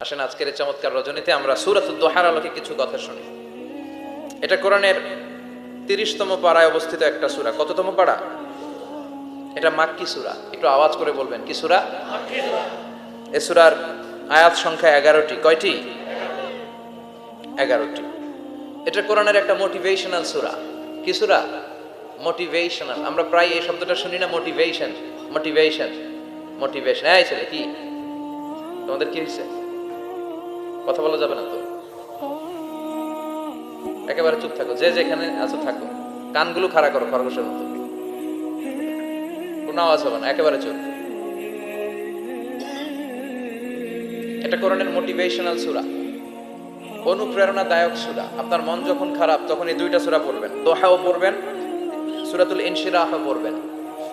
আসেন, আজকের এই চমৎকার রজনীতে আমরা সুরাত দোহার আলোকে কিছু কথা শুনি। এটা কোরআনের তিরিশতম পাড়ায় অবস্থিত একটা সুরা। কততম পাড়া? এটা মাক্কি সুরা। একটু আওয়াজ করে বলবেন, কি সুরা? এ সুরার আয়াত সংখ্যা এগারোটি। কয়টি? এগারোটি। এটা কোরআনের একটা মোটিভেশনাল সুরা। কি সুরা? মোটিভেশনাল আমরা প্রায় এই শব্দটা শুনি না মোটিভেশন মোটিভেশন মোটিভেশন হ্যাঁ ছেলে, কি? তোমাদের কি হয়েছে? কথা বলা যাবে না তো? একেবারে চুপ থাকো, যে যেখানে আছো থাকো। কানগুলো খাড়া করো, খরগোশের মতো। কোনো আওয়াজ হবে না, একেবারে চুপ। এটা কোরআনের মোটিভেশনাল সুরা। অনুপ্রেরণাদায়ক সুরা। আপনার মন যখন খারাপ, তখন এই দুইটা সুরা পড়বেন। দোহাও পড়বেন, সুরাতুল ইনশিরাহ পড়বেন।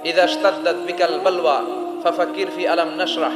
ইদা বিকাল বালওয়া ফাফাকির ফি আলাম নাশরাহ।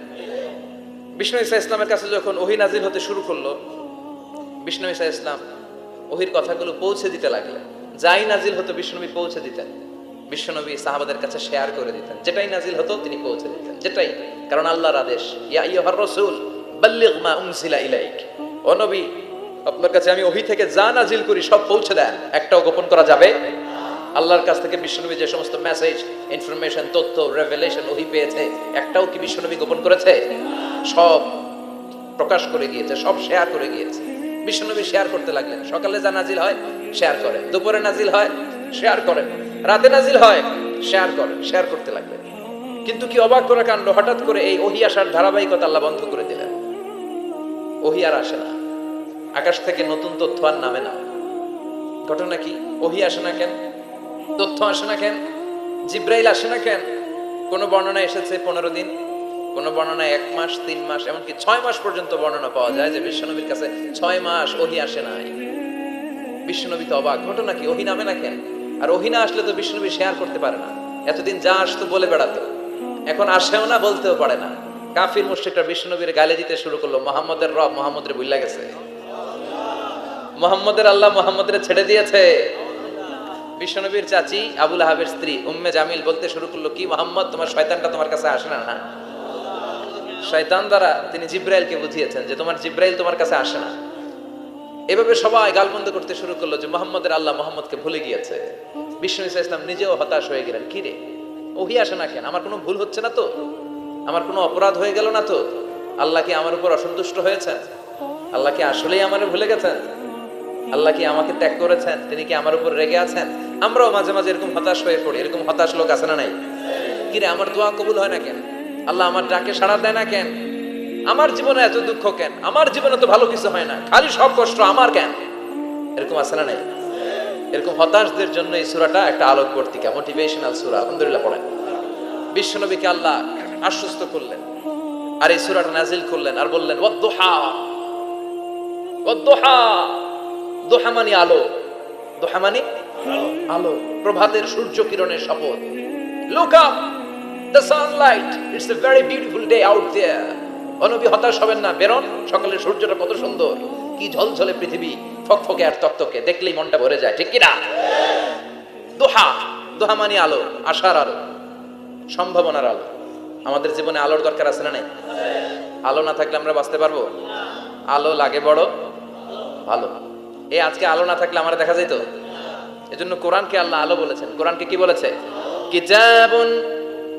বিষ্ণু ইসা ইসলামের কাছে যখন ওহি নাজিল হতে শুরু করল, বিষ্ণু ইসা ইসলাম ওহির কথাগুলো পৌঁছে দিতে লাগলেন। যাই নাজিল হতো বিষ্ণুনবী পৌঁছে দিতেন। বিশ্বনবী সাহাবাদের কাছে শেয়ার করে দিতেন। যেটাই নাজিল হতো, তিনি পৌঁছে দিতেন। যেটাই, কারণ আল্লাহর আদেশ, ইয়া আইয়ুহার রাসূল, বাল্লিগ মা উনজিলা ইলাইক। ও নবী, আপনার কাছে আমি ওহি থেকে যা নাজিল করি, সব পৌঁছে দেন। একটাও গোপন করা যাবে? আল্লাহর কাছ থেকে বিশ্বনবী যে সমস্ত মেসেজ ইনফরমেশন তথ্য রেভেলেশন ওহি পেয়েছে, একটাও কি বিশ্বনবী গোপন করেছে? সব প্রকাশ করে গিয়েছে, সব শেয়ার করে গিয়েছে। বিশ্বনবী শেয়ার করতে লাগলেন। সকালে যা নাজিল হয় শেয়ার করে। দুপুরে নাজিল হয় শেয়ার করেন রাতে নাজিল হয় শেয়ার করেন শেয়ার করতে লাগলেন। কিন্তু কি অবাক করা কাণ্ড? হঠাৎ করে এই ওহি আসার ধারাবাহিকতা আল্লাহ বন্ধ করে দিলেন। ওহি আর আসে না। আকাশ থেকে নতুন তথ্য আর নামে না। ঘটনা কি? ওহি আসে না কেন? তথ্য আসে না কেন? জিব্রাইল আসে না কেন? কোন বর্ণনা এসেছে পনেরো দিন? কোন বর্ণনায় এক মাস, তিন মাস, এমনকি ছয় মাস পর্যন্ত বর্ণনা পাওয়া যায় যে বিশ্বনবীর কাছে ছয় মাস ওহি আসে নাই। বিশ্বনবী তো অবাক। ঘটনা কি? ওহি নামে না কেন আর ওহি না আসলে তো বিশ্বনবী শেয়ার করতে পারে না। এতদিন যা আসতো বলে বেড়াতো। এখন আসেও না, বলতেও পারে না। কাফির মুশ্রিকটা বিশ্বনবীর গালে দিতে শুরু করল, মোহাম্মদের রব মোহাম্মদের বুল্লা গেছে। মোহাম্মদের আল্লাহ মোহাম্মদের ছেড়ে দিয়েছে। বিশ্বনবীর চাচি আবুল আহাবের স্ত্রী উম্মে জামিল বলতে শুরু করল, কি মোহাম্মদ, তোমার শয়তানটা তোমার কাছে আসে না না? শয়তান দ্বারা তিনি জিব্রাইলকে বুঝিয়েছেন যে তোমার জিব্রাইল তোমার কাছে আসে না। এভাবে সবাই গালবন্ধ করতে শুরু করল যে মোহাম্মদের আল্লাহ মোহাম্মদকে ভুলে গিয়েছে। ইসা ইসলাম নিজেও হতাশ হয়ে গেলেন, কি রে? ওহি আসে না কেন? আমার কোনো ভুল হচ্ছে না তো? আমার কোনো অপরাধ হয়ে গেল না তো? আল্লাহ কি আমার উপর অসন্তুষ্ট হয়েছেন? আল্লাহ কি আসলেই আমার ভুলে গেছেন? আল্লাহ কি আমাকে ত্যাগ করেছেন? তিনি কি আমার উপর রেগে আছেন? আমরাও মাঝে মাঝে এরকম হতাশ হয়ে পড়ি। এরকম হতাশ লোক আছে না নাই? কিরে আমার দোয়া কবুল হয় না কেন? আল্লাহ আমার ডাকে সাড়া দেয় না কেন? আমার জীবনে এত দুঃখ কেন? আমার জীবনে তো ভালো কিছু হয় না। খালি সব কষ্ট আমার কেন? এরকম আছে না নাই? এরকম হতাশদের জন্য এই সুরাটা একটা আলোক বর্তিকা মোটিভেশনাল সুরা। আলহামদুলিল্লাহ, পড়েন। বিশ্বনবীকে আল্লাহ আশ্বস্ত করলেন আর এই সুরাটা নাজিল করলেন আর বললেন, ওয়াদ্দোহা। ওয়াদ্দোহা। দোহা মানে আলো। দোহা মানে আলো। প্রভাতের সূর্য কিরণের শপথ। Look the sunlight it's a very beautiful day out there অনবি হতাশ হবেন না, বেরোন। সকালের সূর্যটা কত সুন্দর। কি ঝলঝলে পৃথিবী, ফকফকে আর তকতকে। দেখলেই মনটা ভরে যায়, ঠিক কিনা? দোহা। দোহা মানে আলো, আশার আলো, সম্ভাবনার আলো। আমাদের জীবনে আলোর দরকার আছে না নাই? আলো না থাকলে আমরা বাঁচতে পারব? আলো লাগে বড়, ভালো। এই আজকে আলো না থাকলে আমার দেখা যেত এজন্য কোরআনকে আল্লাহ আলো বলেছেন। কোরআনকে কি বলেছে? কিতাবুন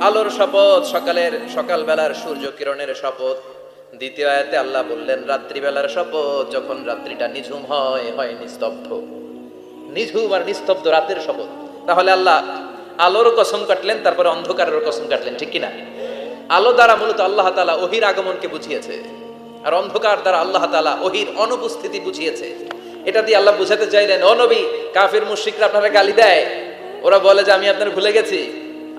আলোর শপথ, সকালের, সকালবেলার সূর্য কিরণের শপথ। দ্বিতীয় আয়াতে আল্লাহ বললেন, রাত্রিবেলার শপথ, যখন রাত্রিটা নিঝুম হয় হয় নিস্তব্ধ। নিঝুম আর নিস্তব্ধ রাতের শপথ। তাহলে আল্লাহ আলোর কসম কাটলেন, তারপরে অন্ধকারের কসম কাটলেন, ঠিক কিনা? আলো দ্বারা মূলত আল্লাহ তালা ওহির আগমনকে বুঝিয়েছে। আর অন্ধকার দ্বারা আল্লাহ তালা ওহির অনুপস্থিতি বুঝিয়েছে। এটা দিয়ে আল্লাহ বুঝাতে চাইলেন, ও নবী, কাফির মুশরিকরা আপনারা গালি দেয়। ওরা বলে যে, আমি আপনার ভুলে গেছি।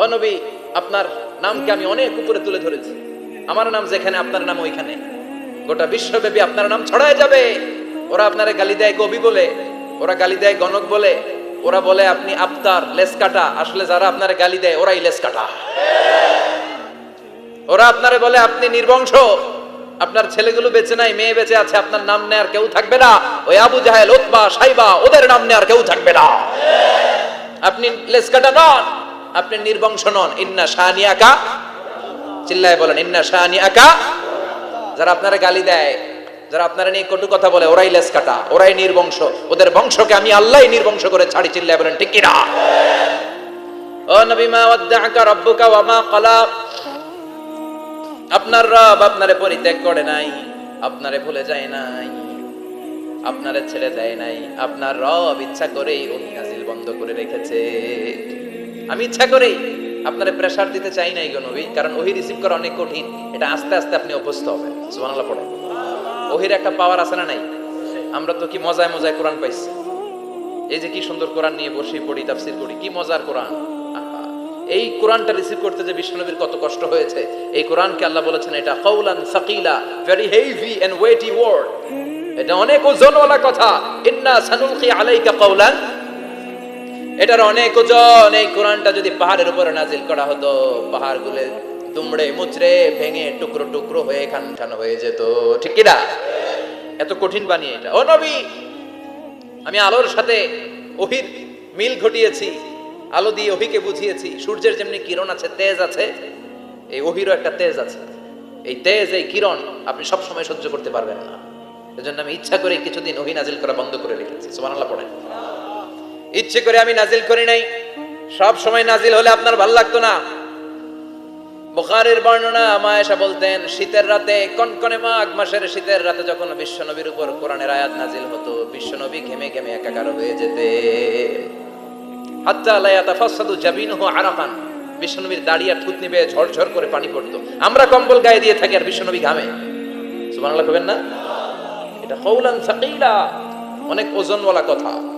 ও নবী, আপনার নামকে আমি অনেক উপরে তুলে ধরেছি। আমার নাম যেখানে, আপনার নাম ওইখানে। গোটা বিশ্বব্যাপী আপনার নাম ছড়ায় যাবে। ওরা আপনারে গালি দেয় কবি বলে, ওরা গালি দেয় গণক বলে, ওরা বলে আপনি আফতার লেস কাটা আসলে যারা আপনারে গালি দেয়, ওরাই লেস কাটা ওরা আপনারে বলে, আপনি নির্বংশ। আপনার ছেলেগুলো বেঁচে নাই, মেয়ে বেঁচে আছে, আপনার নাম নেয়ার কেউ থাকবে না। ওই আবু জাহেল ওতবা সাইবা, ওদের নাম নেয়ার কেউ থাকবে না। আপনি লেস কাটা নন। আপনি নির্বংশ নন। ইন্না শাহানি আকা চিল্লায় বলেন, ইন্না শাহানি আকা যারা আপনারা গালি দেয়, যারা আপনারা নিয়ে কটু কথা বলে, ওরাই লেস কাটা ওরাই নির্বংশ। ওদের বংশকে আমি আল্লাহ নির্বংশ করে ছাড়ি, চিল্লায় বলেন, ঠিক কিনা? ও নবী, মা ওয়াদ্দাআকা রাব্বুকা ওয়া মা ক্বালা। আপনার রব আপনারে পরিত্যাগ করে নাই, আপনারে ভুলে যায় নাই, আপনারে ছেড়ে দেয় নাই, আপনার রব ইচ্ছা করেই ওহি নাজিল বন্ধ করে রেখেছে। আমি ইচ্ছা করেই আপনারে প্রেসার দিতে চাই নাই গো কারণ ওহি রিসিভ করা অনেক কঠিন। এটা আস্তে আস্তে আপনি অভ্যস্ত হবেন। সুবহানাল্লাহ পড়ে ওহির একটা পাওয়ার আছে না নাই? আমরা তো কি মজায় মজায় কোরআন পাইছি। এই যে কি সুন্দর কোরআন নিয়ে বসে পড়ি, তাফসির করি, কি মজার কোরআন। এই কোরআনটা রিসিভ করতে যে বিষ্ণুনবীর কত কষ্ট হয়েছে, এই কোরআনকে আল্লাহ বলেছেন এটা কৌলান সাকিলা very heavy and weighty word এটা অনেক ওজনওয়ালা কথা। ইন্না সানুলকি আলাইকা কৌলান এটার অনেক ওজন। এই কোরআনটা যদি পাহাড়ের উপরে নাজিল করা হতো পাহাড় গুলে দুমড়ে মুচড়ে ভেঙে টুকরো টুকরো হয়ে খান হয়ে যেত। ঠিক কি না? এত কঠিন বানিয়ে এটা। ও নবী, আমি আলোর সাথে ওহির মিল ঘটিয়েছি, আলো দিয়ে ওহিকে বুঝিয়েছি, সূর্যের যেমনি কিরণ আছে, তেজ আছে, এই ওহিরও একটা তেজ আছে। এই তেজ, এই কিরণ আপনি সব সময় সহ্য করতে পারবেন না। এজন্য আমি ইচ্ছা করে কিছুদিন ওহি নাজিল করা বন্ধ করে রেখেছি। সুবহানাল্লাহ, পড়েন। ইচ্ছে করে আমি নাজিল করি নাই। সব সময় নাজিল হলে আপনার ভালো লাগতো না। বুখারীর বর্ণনা মায়েশা বলতেন, শীতের রাতে, কনকনে মাঘ মাসের শীতের রাতে যখন বিশ্বনবীর উপর কোরআনের আয়াত নাজিল হতো, বিশ্বনবী ঘেমে ঘেমে একাকার হয়ে যেতে হাত্তা লা ইয়াতাফাসাদু জাবিনুহু আরাকান। বিশ্বনবীর দাড়ি আর থুতনি বেয়ে ঝরঝর করে পানি পড়তো। আমরা কম্বল গায়ে দিয়ে থাকি আর বিশ্বনবী ঘামে। সুবহানাল্লাহ কবেন না? এটা কৌলান সাকিলা। অনেক ওজনওয়ালা কথা।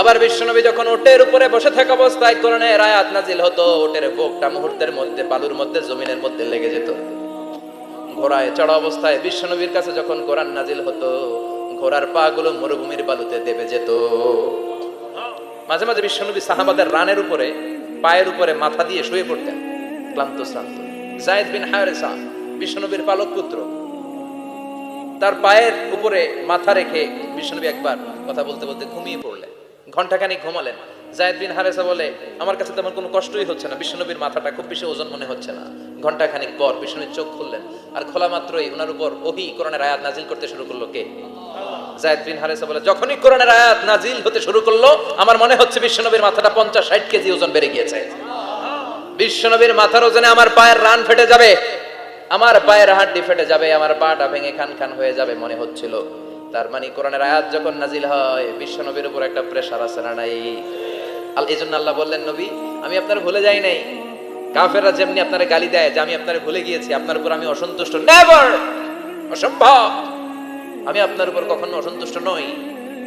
আবার বিশ্বনবী যখন ওটের উপরে বসে থাকা অবস্থায় কোরআনের আয়াত নাজিল হতো, ওটের বুকটা মুহূর্তের মধ্যে, বালুর মধ্যে, জমিনের মধ্যে লেগে যেত। ঘোড়ায় চড়া অবস্থায় বিশ্বনবীর কাছে যখন কোরআন নাজিল হতো, ঘোড়ার পা গুলো মরুভূমির বালুতে দেবে যেত। মাঝে মাঝে বিশ্বনবী সাহাবাদের রানের উপরে, পায়ের উপরে মাথা দিয়ে শুয়ে পড়তেন, ক্লান্ত, শ্রান্ত। জায়েদ বিন হায়রেসা বিশ্বনবীর পালক পুত্র, তার পায়ের উপরে মাথা রেখে বিশ্বনবী একবার কথা বলতে বলতে ঘুমিয়ে পড়লেন। ঘন্টাখানিক ঘুমালেন। জায়েদ বিন হারেসা বলে, আমার কাছে তেমন কোনো কষ্টই হচ্ছে না বিশ্বনবীর মাথাটা খুব বেশি ওজন মনে হচ্ছে না। ঘন্টাখানিক পর বিশ্বনবীর চোখ খুললেন, আর খোলা মাত্রই ওনার উপর ওহি কোরআনের আয়াত নাজিল করতে শুরু করল কে? জায়েদ বিন হারেসা বলে, যখনই কোরআনের আয়াত নাজিল হতে শুরু করল, আমার মনে হচ্ছে বিশ্বনবীর মাথাটা পঞ্চাশ ষাট কেজি ওজন বেড়ে গিয়েছে। বিশ্বনবীর মাথার ওজনে আমার পায়ের রান ফেটে যাবে, আমার পায়ের হাড্ডি ফেটে যাবে, আমার পাটা ভেঙে খান খান হয়ে যাবে মনে হচ্ছিল। তার মানে কোরআনের আয়াত যখন নাজিল হয়, বিশ্ব নবীর উপর একটা প্রেশার আছে না নাই? আল, এই জন্য আল্লাহ বললেন, নবী, আমি আপনার ভুলে যাই নাই। কাফেররা যেমনি আপনার গালি দেয়, যে আমি আপনার ভুলে গিয়েছি, আপনার উপর আমি অসন্তুষ্ট নেভার অসম্ভব! আমি আপনার উপর কখনো অসন্তুষ্ট নই।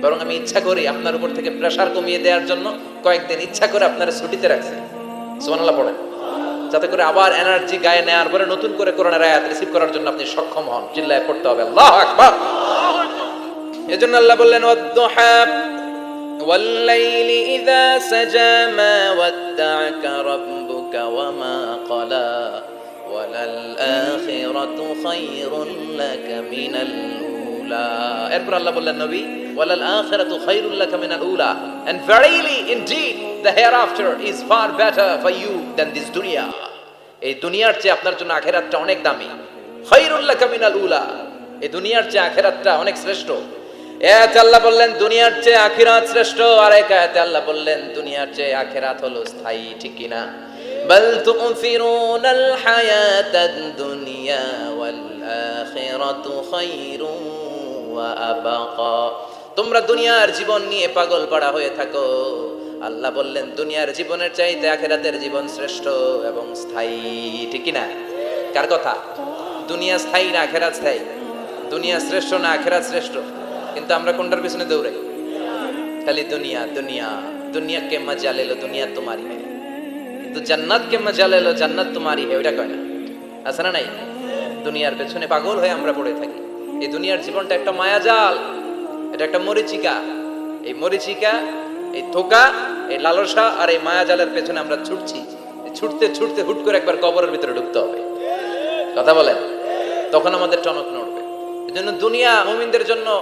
বরং আমি ইচ্ছা করি আপনার উপর থেকে প্রেশার কমিয়ে দেওয়ার জন্য কয়েকদিন ইচ্ছা করে আপনার ছুটিতে রাখছি। সুবহানাল্লাহ পড়েন। যাতে করে আবার এনার্জি গায়ে নেওয়ার পরে নতুন করে কোরআনের আয়াত রিসিভ করার জন্য আপনি সক্ষম হন। চিল্লায় পড়তে হবে। আল্লাহ আকবার! এজন্য আল্লাহ বললেন ওয়াদ্দুহা والليل إذا سجى ما ودعك ربك وما قلى وللآخرة خير لك من الأولى এরপর আল্লাহ বললেন নবী وللآخرة خير لك من الأولى and verily indeed the hereafter is far better for you than this dunya এই দুনিয়ার চেয়ে আপনার জন্য আখেরাতটা অনেক দামি খৈরুল লাকা মিনাল উলা এই দুনিয়ার চেয়ে আখেরাতটা অনেক শ্রেষ্ঠ এতে আল্লাহ বললেন, দুনিয়ার চেয়ে আখিরাত শ্রেষ্ঠ। আর এক আয়াতে আল্লাহ বললেন, দুনিয়ার চেয়ে আখেরাত হলো স্থায়ী, ঠিক কি না? বল তুফিরুনাল হায়াতাদ দুনিয়া ওয়াল আখিরাতু খায়রুন ওয়া আবাকা। তোমরা দুনিয়ার জীবন নিয়ে পাগল পাড়া হয়ে থাকো। আল্লাহ বললেন, দুনিয়ার জীবনের চাইতে আখেরাতের জীবন শ্রেষ্ঠ এবং স্থায়ী, ঠিক না? কার কথা? দুনিয়া স্থায়ী না আখেরাত স্থায়ী? দুনিয়া শ্রেষ্ঠ না আখেরাত শ্রেষ্ঠ? কিন্তু আমরা কোনটার পিছনে দৌড়াই? খালি দুনিয়া দুনিয়া দুনিয়া কে মজা লেলো, দুনিয়া তোমারই है কিন্তু জান্নাত কে মজা লেলো, জান্নাত তোমারই है ওইটা কয় না? আছে না নাই? দুনিয়ার পেছনে পাগল হয়ে আমরা পড়ে থাকি। এই দুনিয়ার জীবনটা একটা মায়াজাল, এটা একটা মরিচিকা। এই মরিচিকা, এই থোকা, এই লালসা আর এই মায়াজালের পেছনে আমরা ছুটছি। ছুটতে ছুটতে হুট করে একবার কবরের ভিতরে ঢুকতে হবে। কথা বলেন? তখন আমাদের টনক নড়বে। এই জন্য দুনিয়া মুমিনদের জন্য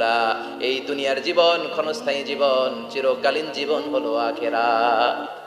উলা এই দুনিয়ার জীবন ক্ষণস্থায়ী জীবন চিরকালীন জীবন হলো আখেরাত।